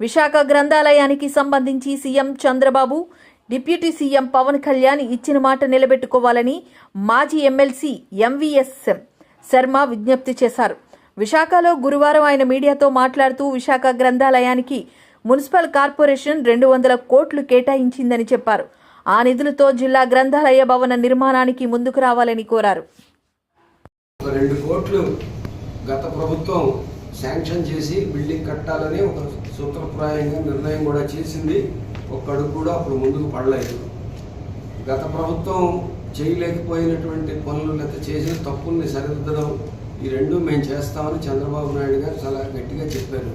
విశాఖ గ్రంథాలయానికి సంబంధించి CM Chandrababu deputy CM Pawan Kalyan ఇచ్చిన మాట నిలబెట్టుకోవాలని మాజీ ఎమ్మెల్సీ ఎంవీఎస్ శర్మ విజ్ఞప్తి చేశారు. విశాఖలో గురువారం ఆయన మీడియాతో మాట్లాడుతూ విశాఖ గ్రంథాలయానికి మున్సిపల్ కార్పొరేషన్ రెండు వందల కోట్లు కేటాయించిందని చెప్పారు. ఆ నిధులతో జిల్లా గ్రంథాలయ భవన నిర్మాణానికి ముందుకు రావాలని కోరారు. రెండు కోట్లు గత ప్రభుత్వం శాంక్షన్ చేసి బిల్డింగ్ కట్టాలని ఒక సూత్రప్రాయంగా నిర్ణయం కూడా చేసింది. ఒక్క అడుగు కూడా అప్పుడు ముందుకు పడలేదు. గత ప్రభుత్వం చేయలేకపోయినటువంటి పనులు లేకపోతే చేసిన తప్పుల్ని సరిదిద్దడం ఈ రెండు మేము చేస్తామని చంద్రబాబు నాయుడు గారు చాలా గట్టిగా చెప్పారు.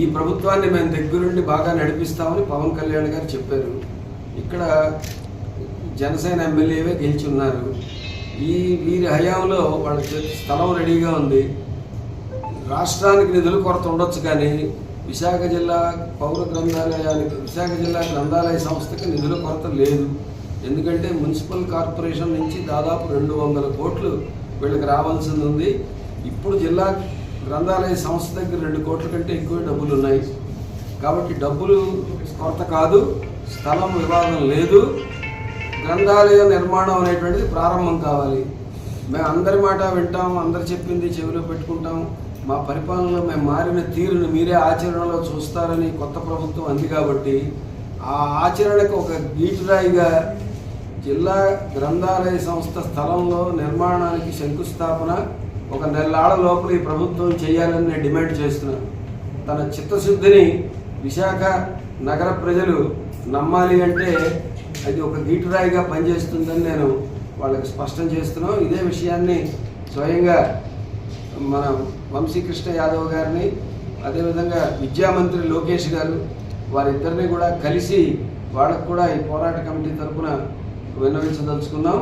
ఈ ప్రభుత్వాన్ని మేము దగ్గరుండి బాగా నడిపిస్తామని పవన్ కళ్యాణ్ గారు చెప్పారు. ఇక్కడ జనసేన ఎమ్మెల్యేవే గెలిచి ఉన్నారు. ఈ వీరి హయాంలో వాళ్ళ స్థలం రెడీగా ఉంది. రాష్ట్రానికి నిధుల కొరత ఉండొచ్చు కానీ విశాఖ జిల్లా పౌర గ్రంథాలయానికి విశాఖ జిల్లా గ్రంథాలయ సంస్థకి నిధుల కొరత లేదు. ఎందుకంటే మున్సిపల్ కార్పొరేషన్ నుంచి దాదాపు రెండు వందల కోట్లు వీళ్ళకి రావాల్సింది ఉంది. ఇప్పుడు జిల్లా గ్రంథాలయ సంస్థ దగ్గర రెండు కోట్ల కంటే ఎక్కువ డబ్బులు ఉన్నాయి కాబట్టి డబ్బులు కొరత కాదు స్థలం వివాదం లేదు. గ్రంథాలయ నిర్మాణం అనేటువంటిది ప్రారంభం కావాలి. మేము అందరి మాట వింటాం అందరు చెప్పింది చెవిలో పెట్టుకుంటాం. మా పరిపాలనలో మేము మారిన తీరును మీరే ఆచరణలో చూస్తారని కొత్త ప్రభుత్వం అంది కాబట్టి ఆ ఆచరణకు ఒక గీటురాయిగా జిల్లా గ్రంథాలయ సంస్థ స్థలంలో నిర్మాణానికి శంకుస్థాపన ఒక నెలాడ లోపల ఈ ప్రభుత్వం చేయాలని నేను డిమాండ్ చేస్తున్నాను. తన చిత్తశుద్ధిని విశాఖ నగర ప్రజలు నమ్మాలి అంటే అది ఒక గీటురాయిగా పనిచేస్తుందని నేను వాళ్ళకి స్పష్టం చేస్తున్నాం. ఇదే విషయాన్ని స్వయంగా మన వంశీకృష్ణ యాదవ్ గారిని అదేవిధంగా విద్యామంత్రి లోకేష్ గారు వారిద్దరిని కూడా కలిసి వాళ్ళకు కూడా ఈ పోరాట కమిటీ తరఫున విన్నవించదలుచుకున్నాం.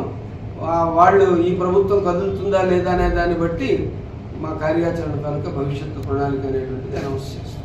వాళ్ళు ఈ ప్రభుత్వం కదులుతుందా లేదా అనే దాన్ని బట్టి మా కార్యాచరణ కనుక భవిష్యత్తు ప్రణాళిక అనేటువంటిది అనౌన్స్ చేస్తాం.